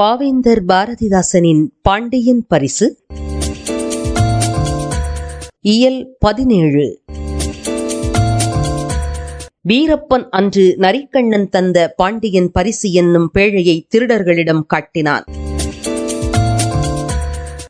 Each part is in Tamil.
பாவேந்தர் பாரதிதாசனின் பாண்டியன் பரிசு. இயல் பதினேழு. வீரப்பன் அன்று நரிக்கண்ணன் தந்த பாண்டியன் பரிசு என்னும் பேழையை திருடர்களிடம் காட்டினான்.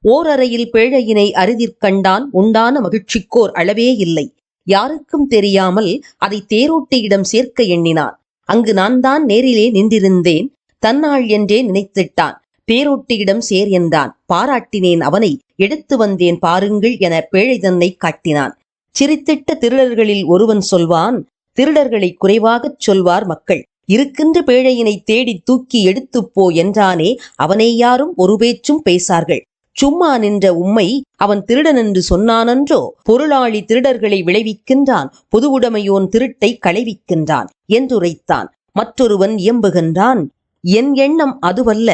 ஓரறையில் பேழையினை அறிதிற்கண்டான் உண்டான மகிழ்ச்சிக்கோர் அளவே இல்லை. யாருக்கும் தெரியாமல் அதை தேரோட்டியிடம் சேர்க்க எண்ணினான். அங்கு நான் தான் நேரிலே நின்றிருந்தேன். தன்னாள் என்றே நினைத்திட்டான். பேரொட்டியிடம் சேர் என்றான். பாராட்டினேன் அவனை. எடுத்து வந்தேன் பாருங்கள் என பேழை தன்னை காட்டினான். சிரித்திட்ட திருடர்களில் ஒருவன் சொல்வான் திருடர்களை குறைவாகச் சொல்வார் மக்கள். இருக்கின்ற பேழையினை தேடி தூக்கி எடுத்துப் போ என்றானே அவனை யாரும் ஒரு பேச்சும் பேசார்கள். சும்மா நின்ற உம்மை அவன் திருடன் என்று சொன்னானன்றோ? பொருளாளி திருடர்களை விளைவிக்கின்றான். பொதுவுடைமையோன் திருட்டை களைவிக்கின்றான். என்றுரைத்தான். மற்றொருவன் இயம்புகின்றான். என் எண்ணம் அதுவல்ல.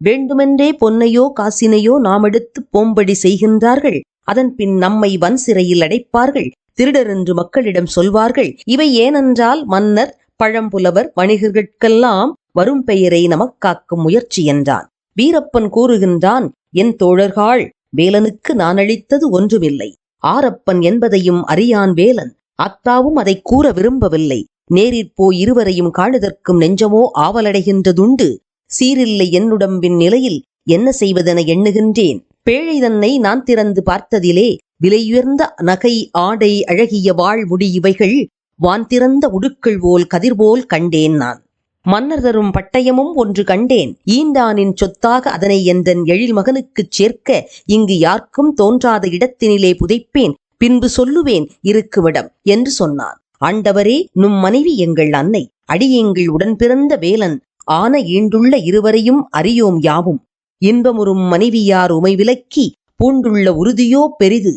வேண்டுமென்றே பொன்னையோ காசினையோ நாம் எடுத்து போம்படி செய்கின்றார்கள். அதன் பின் நம்மை வன் சிறையில் அடைப்பார்கள். திருடர் என்று மக்களிடம் சொல்வார்கள் இவை ஏனென்றால் மன்னர் பழம்புலவர் வணிகர்கட்கெல்லாம் வரும் பெயரை நமக்காக்கும் முயற்சி என்றான். வீரப்பன் கூறுகின்றான் என் தோழர்கள் வேலனுக்கு நான் அளித்தது ஒன்றுமில்லை. ஆரப்பன் என்பதையும் அறியான் வேலன். அத்தாவும் அதை கூற விரும்பவில்லை. நேரிற் போய் இருவரையும் காணுதற்கும் நெஞ்சமோ ஆவலடைகின்றதுண்டு. சீரில்லை என்னுடம்பின் நிலையில் என்ன செய்வதென எண்ணுகின்றேன். பேழை தன்னை நான் திறந்து பார்த்ததிலே விலையுயர்ந்த நகை ஆடை அழகிய வாழ்முடி இவைகள் வான் திறந்த உடுக்கள் போல் கதிர்போல் கண்டேன் நான். மன்னர் தரும் பட்டயமும் ஒன்று கண்டேன். ஈண்டானின் சொத்தாக அதனை எந்தன் எழில் மகனுக்குச் சேர்க்க இங்கு யாருக்கும் தோன்றாத இடத்தினிலே புதைப்பேன். பின்பு சொல்லுவேன் இருக்குமிடம் என்று சொன்னான். ஆண்டவரே நும் மனைவி எங்கள் அன்னை அடியெங்கள் உடன் பிறந்த வேலன் ஆன ஈண்டுள்ள இருவரையும் அறியோம் யாவும். இன்பமுறும் மனைவியார் உமை விலக்கி பூண்டுள்ள உறுதியோ பெரிது.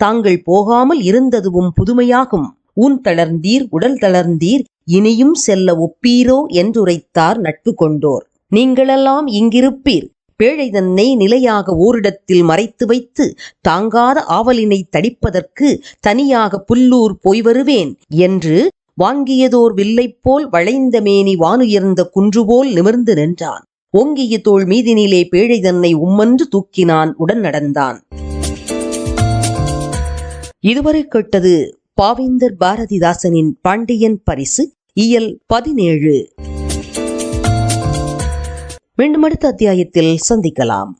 தாங்கள் போகாமல் இருந்ததுவும் புதுமையாகும். ஊன் தளர்ந்தீர் உடல் தளர்ந்தீர் இனியும் செல்ல ஒப்பீரோ என்றுரைத்தார் நட்பு கொண்டோர். நீங்களெல்லாம் இங்கிருப்பீர். பேழை தன்னை நிலையாக ஓரிடத்தில் மறைத்து வைத்து தாங்காத ஆவலினை தடிப்பதற்கு தனியாக புல்லூர் போய் வருவேன் என்று வாங்கியதோர் வில்லைப் போல் வளைந்த மேனி வானுயர்ந்த குன்றுபோல் நிமிர்ந்து நின்றான். ஓங்கிய தோள் மீதினிலே பேழை தன்னை உம்மன்று தூக்கினான் உடன் நடந்தான். இதுவரை கேட்டது பாவேந்தர் பாரதிதாசனின் பாண்டியன் பரிசு இயல் பதினேழு. மீண்டும் அடுத்த அத்தியாயத்தில் சந்திக்கலாம்.